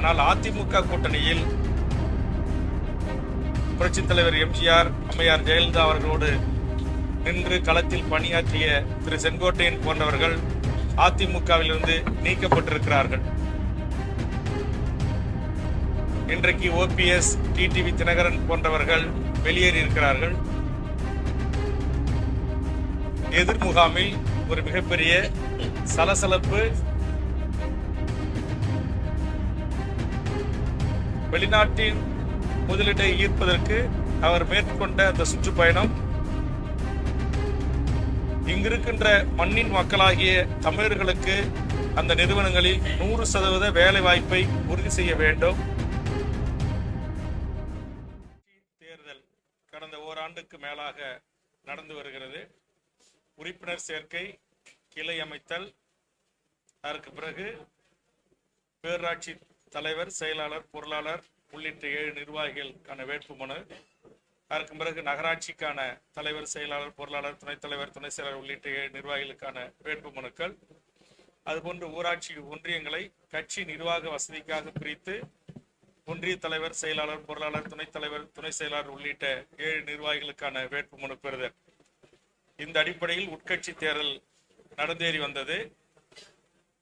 ஆனால் அதிமுக கூட்டணியில் புரட்சித் தலைவர் எம்ஜிஆர் அம்மையார் ஜெயலலிதா அவர்களோடு நின்று களத்தில் பணியாற்றிய திரு செங்கோட்டையன் போன்றவர்கள் அதிமுகவிலிருந்து நீக்கப்பட்டிருக்கிறார்கள். இன்றைக்கு ஓபிஎஸ் டிடிவி தினகரன் போன்றவர்கள் வெளியேறி இருக்கிறார்கள். எதிர் முகாமில் ஒரு மிகப்பெரிய சலசலப்பு வெளிநாட்டின் முதலீட்டை ஈர்ப்பதற்கு அவர் மேற்கொண்ட அந்த சுற்றுப்பயணம் இங்கிருக்கின்ற மண்ணின் மக்களாகிய தமிழர்களுக்கு அந்த நிறுவனங்களில் நூறு சதவீத வேலை வாய்ப்பை உறுதி செய்ய வேண்டும். தேர்தல் கடந்த ஓராண்டுக்கு மேலாக நடந்து வருகிறது. உறுப்பினர் சேர்க்கை கிளை அமைத்தல் அதற்கு பிறகு பேராட்சி தலைவர் செயலாளர் பொருளாளர் உள்ளிட்ட ஏழு நிர்வாகிகளுக்கான வேட்புமனு. அதற்கு பிறகு நகராட்சிக்கான தலைவர் செயலாளர் பொருளாளர் துணைத் தலைவர் துணை செயலாளர் உள்ளிட்ட ஏழு நிர்வாகிகளுக்கான வேட்புமனுக்கள். அதுபோன்று ஊராட்சி ஒன்றியங்களை கட்சி நிர்வாக வசதிக்காக பிரித்து ஒன்றிய தலைவர் செயலாளர் பொருளாளர் துணைத் தலைவர் துணை செயலாளர் உள்ளிட்ட ஏழு நிர்வாகிகளுக்கான வேட்புமனு பெறுதல். இந்த அடிப்படையில் உட்கட்சி தேர்தல் நடந்தேறி வந்தது.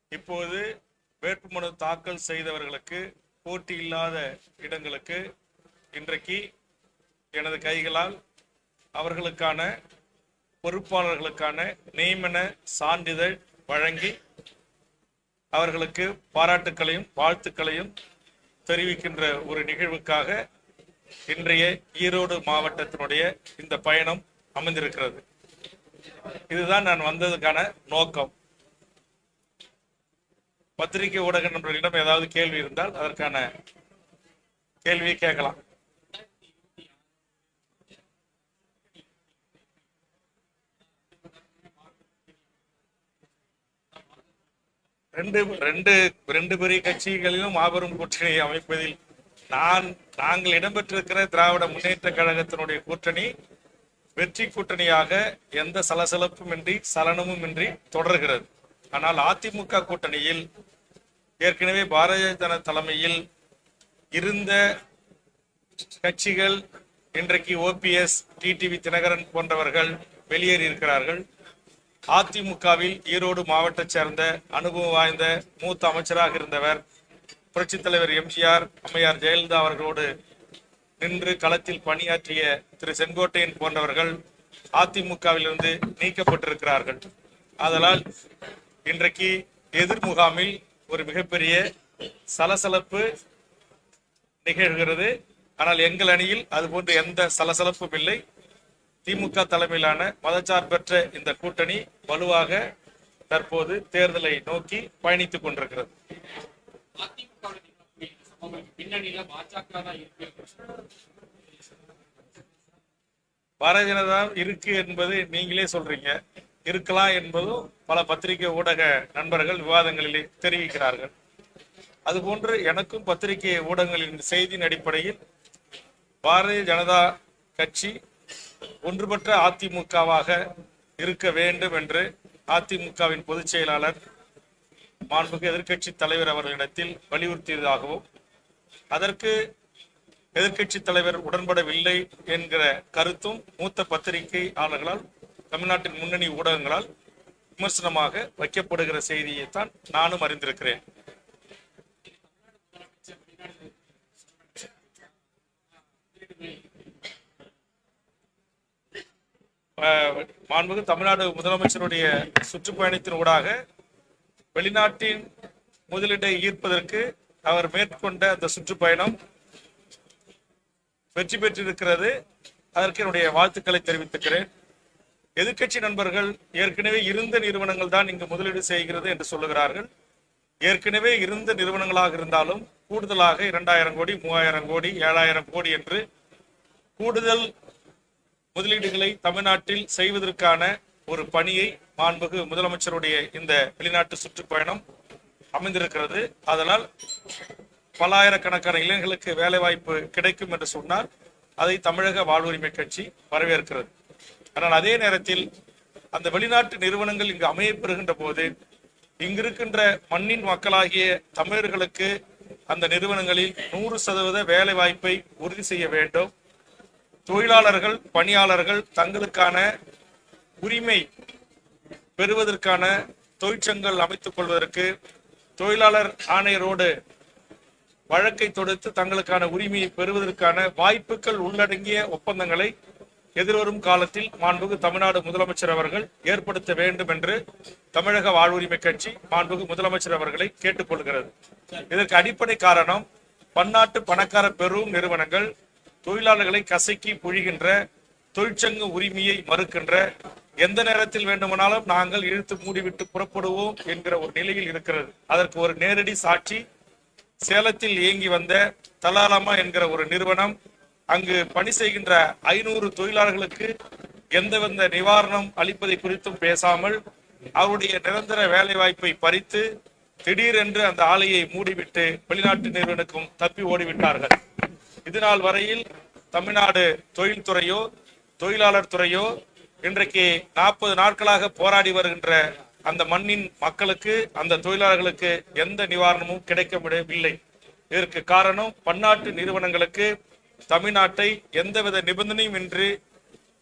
இப்போது வேட்புமனு தாக்கல் செய்தவர்களுக்கு போட்டி இல்லாத இடங்களுக்கு இன்றைக்கு எனது கைகளால் அவர்களுக்கான பொறுப்பாளர்களுக்கான நியமன சான்றிதழ் வழங்கி அவர்களுக்கு பாராட்டுக்களையும் வாழ்த்துக்களையும் தெரிவிக்கின்ற ஒரு நிகழ்வுக்காக இன்றைய ஈரோடு மாவட்டத்தினுடைய இந்த பயணம் அமைந்திருக்கிறது. இதுதான் நான் வந்ததுக்கான நோக்கம். பத்திரிகை ஊடக நண்பர்களிடம் ஏதாவது கேள்வி இருந்தால் அதற்கான கேள்வியை கேட்கலாம். ரெண்டு ரெண்டு ரெண்டு பெரிய கட்சிகளிலும் மாபெரும் கூட்டணியை அமைப்பதில் நான் நாங்கள் இடம்பெற்றிருக்கிற திராவிட முன்னேற்ற கழகத்தினுடைய கூட்டணி வெற்றி கூட்டணியாக எந்த சலசலப்பும் இன்றி சலனமும் இன்றி தொடர்கிறது. ஆனால் அதிமுக கூட்டணியில் ஏற்கனவே பாரதிய ஜனதா தலைமையில் இருந்த கட்சிகள் இன்றைக்கு ஓபிஎஸ் டிடிவி தினகரன் போன்றவர்கள் வெளியேறி இருக்கிறார்கள் அதிமுகவில் ஈரோடு மாவட்டத்தை சேர்ந்த அனுபவம் வாய்ந்த மூத்த அமைச்சராக இருந்தவர் புரட்சித் தலைவர் எம்ஜிஆர் அம்மையார் ஜெயலலிதா அவர்களோடு நின்று களத்தில் பணியாற்றிய திரு செங்கோட்டையன் போன்றவர்கள் அதிமுகவிலிருந்து நீக்கப்பட்டிருக்கிறார்கள். அதனால் இன்றைக்கு எதிர்முகாமில் ஒரு மிகப்பெரிய சலசலப்பு நிகழ்கிறது. ஆனால் எங்கள் அணியில் அதுபோன்று எந்த சலசலப்பும் இல்லை. திமுக தலைமையிலான மதச்சார்பற்ற இந்த கூட்டணி வலுவாக தற்போது தேர்தலை நோக்கி பயணித்துக் கொண்டிருக்கிறது. பாரதிய ஜனதா இருக்கு என்பது நீங்களே சொல்றீங்க. இருக்கலாம் என்பதும் பல பத்திரிகை ஊடக நண்பர்கள் விவாதங்களிலே தெரிவிக்கிறார்கள். அதுபோன்று எனக்கும் பத்திரிகை ஊடகங்களின் செய்தியின் அடிப்படையில் பாரதிய ஜனதா கட்சி ஒன்றுபட்ட அதிமுகவாக இருக்க வேண்டும் என்று அதிமுகவின் பொதுச் செயலாளர் மாண்புக்கு எதிர்க்கட்சி தலைவர் அவர்களிடத்தில் வலியுறுத்தியதாகவும் அதற்கு எதிர்க்கட்சி தலைவர் உடன்படவில்லை என்கிற கருத்தும் மூத்த பத்திரிகையாளர்களால் தமிழ்நாட்டின் முன்னணி ஊடகங்களால் விமர்சனமாக வைக்கப்படுகிற செய்தியைத்தான் நானும் அறிந்திருக்கிறேன். அஹ், மாண்புமிகு தமிழ்நாடு முதலமைச்சருடைய சுற்றுப்பயணத்தின் ஊடாக வெளிநாட்டின் முதலீட்டை ஈர்ப்பதற்கு அவர் மேற்கொண்ட அந்த சுற்றுப்பயணம் வெற்றி பெற்றிருக்கிறது. அதற்கு என்னுடைய வாழ்த்துக்களை தெரிவித்துக்கிறேன். எதிர்க்கட்சி நண்பர்கள் ஏற்கனவே இருந்த நிறுவனங்கள் தான் இங்கு முதலீடு செய்கிறது என்று சொல்லுகிறார்கள். ஏற்கனவே இருந்த நிறுவனங்களாக இருந்தாலும் கூடுதலாக இரண்டாயிரம் கோடி மூவாயிரம் கோடி ஏழாயிரம் கோடி என்று கூடுதல் முதலீடுகளை தமிழ்நாட்டில் செய்வதற்கான ஒரு பணியை மாண்புகு முதலமைச்சருடைய இந்த வெளிநாட்டு சுற்றுப்பயணம் அமைந்திருக்கிறது. அதனால் பல்லாயிரக்கணக்கான இளைஞர்களுக்கு வேலைவாய்ப்பு கிடைக்கும் என்று சொன்னால் அதை தமிழக வாழ்வுரிமை கட்சி வரவேற்கிறது. ஆனால் அதே நேரத்தில் அந்த வெளிநாட்டு நிறுவனங்கள் இங்கு அமையப்பெறுகின்ற போது இங்கிருக்கின்ற மண்ணின் மக்களாகிய தமிழர்களுக்கு அந்த நிறுவனங்களில் நூறு சதவீத வேலை வாய்ப்பை உறுதி செய்ய வேண்டும். தொழிலாளர்கள் பணியாளர்கள் தங்களுக்கான உரிமை பெறுவதற்கான தொழிற்சங்கங்கள் அமைத்துக் கொள்வதற்கு தொழிலாளர் ஆணையரோடு வழக்கை தொடுத்து தங்களுக்கான உரிமையை பெறுவதற்கான வாய்ப்புகள் உள்ளடங்கிய ஒப்பந்தங்களை எதிர்வரும் காலத்தில் மாண்புகு தமிழ்நாடு முதலமைச்சர் அவர்கள் ஏற்படுத்த வேண்டும் என்று தமிழக வாழ்வுரிமை கட்சி மாண்புகு முதலமைச்சர் அவர்களை கேட்டுக்கொள்கிறது. இதற்கு அடிப்படை காரணம் பன்னாட்டு பணக்கார பெரும் நிறுவனங்கள் தொழிலாளர்களை கசக்கி புழிகின்ற தொழிற்சங்க உரிமையை மறுக்கின்ற எந்த நேரத்தில் வேண்டுமானாலும் நாங்கள் இழுத்து மூடிவிட்டு புறப்படுவோம் என்கிற ஒரு நிலையில் இருக்கிறது. அதற்கு ஒரு நேரடி சாட்சி சேலத்தில் இயங்கி வந்த தலாலமா என்கிற ஒரு நிறுவனம் அங்கு பணி செய்கின்ற ஐநூறு தொழிலாளர்களுக்கு எந்தவித நிவாரணம் அளிப்பதை குறித்தும் பேசாமல் அவருடைய நிரந்தர வேலை வாய்ப்பை பறித்து திடீரென்று அந்த ஆலையை மூடிவிட்டு வெளிநாட்டு நிறுவனுக்கும் தப்பி ஓடிவிட்டார்கள். இதுநாள் வரையில் தமிழ்நாடு தொழில்துறையோ தொழிலாளர் துறையோ இன்றைக்கு நாற்பது நாட்களாக போராடி வருகின்ற அந்த மண்ணின் மக்களுக்கு அந்த தொழிலாளர்களுக்கு எந்த நிவாரணமும் கிடைக்கவில்லை இதற்கு காரணம் பன்னாட்டு நிறுவனங்களுக்கு தமிழ்நாட்டை எந்தவித நிபந்தனையும் இன்றி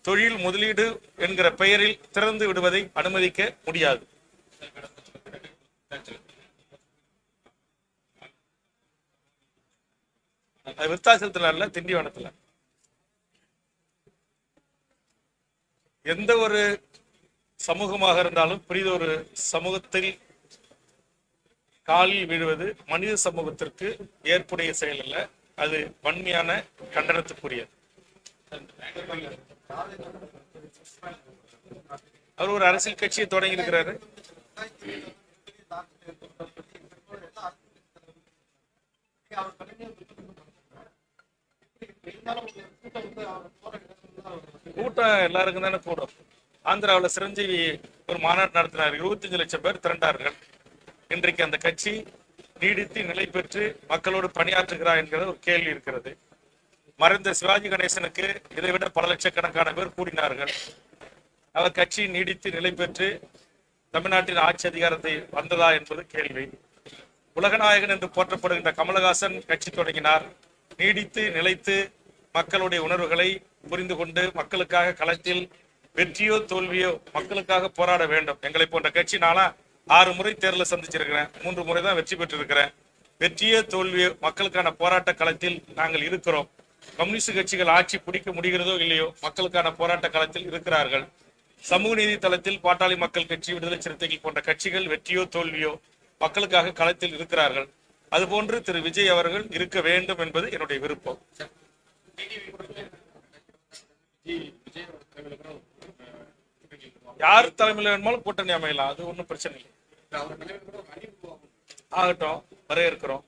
தொழில் முதலீடு என்கிற பெயரில் திறந்து விடுவதை அனுமதிக்க முடியாது. அது விருத்தாசலத்துல அல்ல திண்டிவனத்துல. எந்த ஒரு சமூகமாக இருந்தாலும் பெரிதொரு சமூகத்தில் காலில் விழுவது மனித சமூகத்திற்கு ஏற்புடைய செயல் அல்ல. அது வன்மையான கண்டனத்துக்குரியது. அவர் ஒரு அரசியல் கட்சியை தொடங்கி இருக்கிறாரு. கூட்டம் எல்லாருக்கும் தானே கூடும். ஆந்திராவில் சிரஞ்சீவி ஒரு மாநாடு நடத்தினார். இருபத்தஞ்சு லட்சம் பேர் திரண்டார்கள். இன்றைக்கு அந்த கட்சி நீடித்து நிலை பெற்று மக்களோடு பணியாற்றுகிறார் என்கிற ஒரு கேள்வி இருக்கிறது. மறைந்த சிவாஜி கணேசனுக்கு இதை விட பல லட்சக்கணக்கான பேர் கூடினார்கள். அவர் கட்சி நீடித்து நிலை பெற்று தமிழ்நாட்டின் ஆட்சி அதிகாரத்தை வந்ததா என்பது கேள்வி. உலகநாயகன் என்று போற்றப்படுகின்ற கமலஹாசன் கட்சி தொடங்கினார். நீடித்து நிலைத்து மக்களுடைய உணர்வுகளை புரிந்து கொண்டு மக்களுக்காக களத்தில் வெற்றியோ தோல்வியோ மக்களுக்காக போராட வேண்டும். எங்களை போன்ற கட்சி நாளா ஆறு முறை தேர்தலை சந்திச்சிருக்கிறேன். மூன்று முறை தான் வெற்றி பெற்றிருக்கிறேன். வெற்றியோ தோல்வியோ. மக்களுக்கான போராட்ட களத்தில் நாங்கள் இருக்கிறோம். கம்யூனிஸ்ட் கட்சிகள் ஆட்சி பிடிக்க முடிகிறதோ இல்லையோ மக்களுக்கான போராட்ட களத்தில் இருக்கிறார்கள். சமூக நீதி தளத்தில் பாட்டாளி மக்கள் கட்சி விடுதலை சிறுத்தைகள் போன்ற கட்சிகள் வெற்றியோ தோல்வியோ மக்களுக்காக களத்தில் இருக்கிறார்கள். அதுபோன்று திரு. விஜய் அவர்கள் இருக்க வேண்டும் என்பது என்னுடைய விருப்பம். யார் தலைமையில் வேணுமாலும் கூட்டணி அமையலாம். அது ஒன்றும் பிரச்சனை இல்லை. ஆகட்டும் வரவேற்கிறோம்.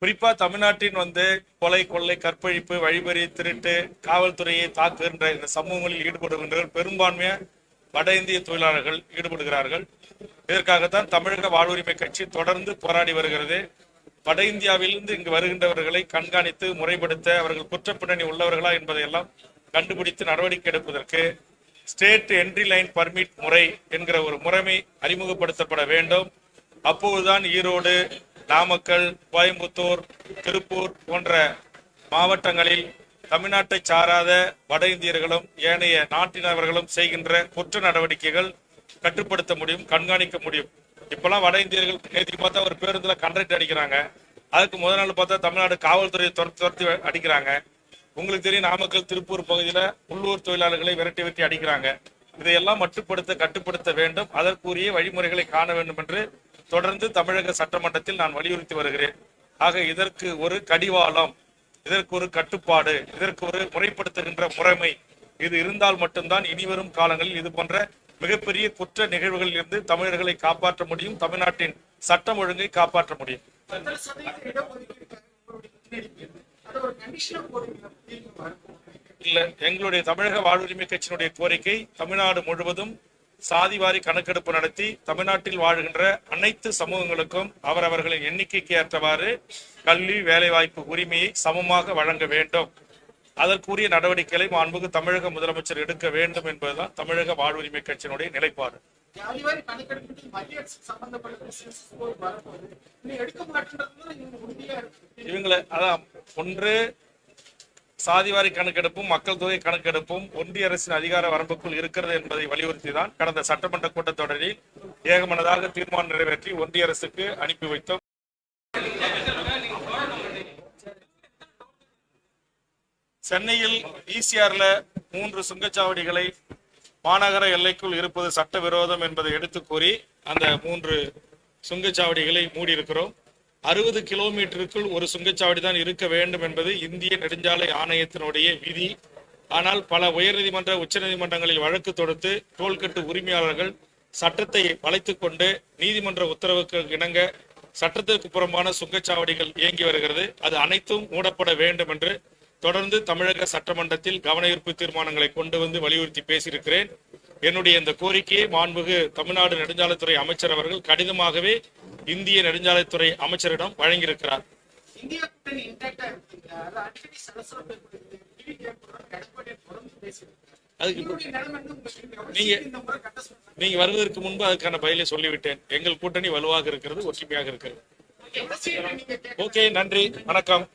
குறிப்பா தமிழ்நாட்டின் வந்து கொலை கொள்ளை கற்பழிப்பு வழிபறி திருட்டு காவல்துறையை தாக்குகின்ற இந்த சமூகங்களில் ஈடுபடுகின்ற பெரும்பான்மையை வட இந்திய தொழிலாளர்கள் ஈடுபடுகிறார்கள். இதற்காகத்தான் தமிழக வாழ்வுரிமை கட்சி தொடர்ந்து போராடி வருகிறது. வட இந்தியாவிலிருந்து இங்கு வருகின்றவர்களை கண்காணித்து முறைப்படுத்த அவர்கள் குற்றப்பின்னணி உள்ளவர்களா என்பதையெல்லாம் கண்டுபிடித்து நடவடிக்கை எடுப்பதற்கு ஸ்டேட் என்ட்ரி லைன் பர்மிட் முறை என்கிற ஒரு முறைமை அறிமுகப்படுத்தப்பட வேண்டும். அப்போதுதான் ஈரோடு நாமக்கல் கோயம்புத்தூர் திருப்பூர் போன்ற மாவட்டங்களில் தமிழ்நாட்டை சாராத வட இந்தியர்களும் ஏனைய நாட்டினவர்களும் செய்கின்ற குற்ற நடவடிக்கைகள் கட்டுப்படுத்த முடியும் கண்காணிக்க முடியும். இப்பெல்லாம் வட இந்தியர்கள் நேற்று பார்த்தா ஒரு பேருந்துல கண்டக்ட் அடிக்கிறாங்க. அதுக்கு முதல் நாள் பார்த்தா தமிழ்நாடு காவல்துறையை துரத்து துரத்தி அடிக்கிறாங்க. உங்களுக்கு தெரியும் நாமக்கல் திருப்பூர் பகுதியில உள்ளூர் தொழிலாளர்களை விரட்டி விரட்டி அடிக்கிறாங்க. இதையெல்லாம் மட்டுப்படுத்த கட்டுப்படுத்த வேண்டும். அதற்குரிய வழிமுறைகளை காண வேண்டும் என்று தொடர்ந்து தமிழக சட்டமன்றத்தில் நான் வலியுறுத்தி வருகிறேன். ஆக இதற்கு ஒரு கடிவாளம் இதற்கு ஒரு கட்டுப்பாடு இதற்கு ஒரு முறைப்படுத்துகின்ற முறைமை இது இருந்தால் மட்டும்தான் இனிவரும் காலங்களில் இது போன்ற மிகப்பெரிய குற்ற நிகழ்வுகளில் இருந்து தமிழர்களை காப்பாற்ற முடியும் தமிழ்நாட்டின் சட்டம் ஒழுங்கை காப்பாற்ற முடியும். இல்ல எங்களுடைய தமிழக வாழ்வுரிமை கட்சியினுடைய கோரிக்கை தமிழ்நாடு முழுவதும் சாதிவாரி கணக்கெடுப்பு நடத்தி தமிழ்நாட்டில் வாழ்கின்ற அனைத்து சமூகங்களுக்கும் அவரவர்களின் எண்ணிக்கைக்கு ஏற்றவாறு கல்வி வேலைவாய்ப்பு உரிமையை சமமாக வழங்க வேண்டும். அதற்குரிய நடவடிக்கைகளை மாண்புக்கு தமிழக முதலமைச்சர் எடுக்க வேண்டும் என்பதுதான் தமிழக வாழ்வுரிமை கட்சியினுடைய நிலைப்பாடு. இவங்களை அதான் ஒன்று சாதிவாரி கணக்கெடுப்பும் மக்கள் தொகை கணக்கெடுப்பும் ஒன்றிய அரசின் அதிகார வரம்புக்குள் இருக்கிறது என்பதை வலியுறுத்தி தான் கடந்த சட்டமன்ற கூட்டத்தொடரில் ஏகமனதாக தீர்மானம் நிறைவேற்றி ஒன்றிய அரசுக்கு அனுப்பி வைத்தோம். சென்னையில் இசிஆர்ல மூன்று சுங்கச்சாவடிகளை மாநகர எல்லைக்குள் இருப்பது சட்டவிரோதம் என்பதை எடுத்து கூறி அந்த மூன்று சுங்கச்சாவடிகளை மூடியிருக்கிறோம். அறுபது கிலோமீட்டருக்குள் ஒரு சுங்கச்சாவடி தான் இருக்க வேண்டும் என்பது இந்திய நெடுஞ்சாலை ஆணையத்தினுடைய விதி. ஆனால் பல உயர்நீதிமன்ற உச்சநீதிமன்றங்களில் வழக்கு தொடுத்து டோல்கட்டு உரிமையாளர்கள் சட்டத்தை வளைத்து கொண்டு நீதிமன்ற உத்தரவுக்கு இணங்க சட்டத்திற்கு புறம்பான சுங்கச்சாவடிகள் இயங்கி வருகிறது. அது அனைத்தும் மூடப்பட வேண்டும் என்று தொடர்ந்து தமிழக சட்டமன்றத்தில் கவன ஈர்ப்பு தீர்மானங்களை கொண்டு வந்து வலியுறுத்தி பேசியிருக்கிறேன். என்னுடைய இந்த கோரிக்கையை மாண்புகு தமிழ்நாடு நெடுஞ்சாலைத்துறை அமைச்சர் அவர்கள் கடிதமாகவே இந்திய நெடுஞ்சாலைத்துறை அமைச்சரிடம் வழங்கியிருக்கிறார். நீங்க- வருவதற்கு முன்பு அதுக்கான பதிலை சொல்லிவிட்டேன். எங்கள் கூட்டணி வலுவாக இருக்கிறது ஒற்றுமையாக இருக்கிறது. ஓகே நன்றி வணக்கம்.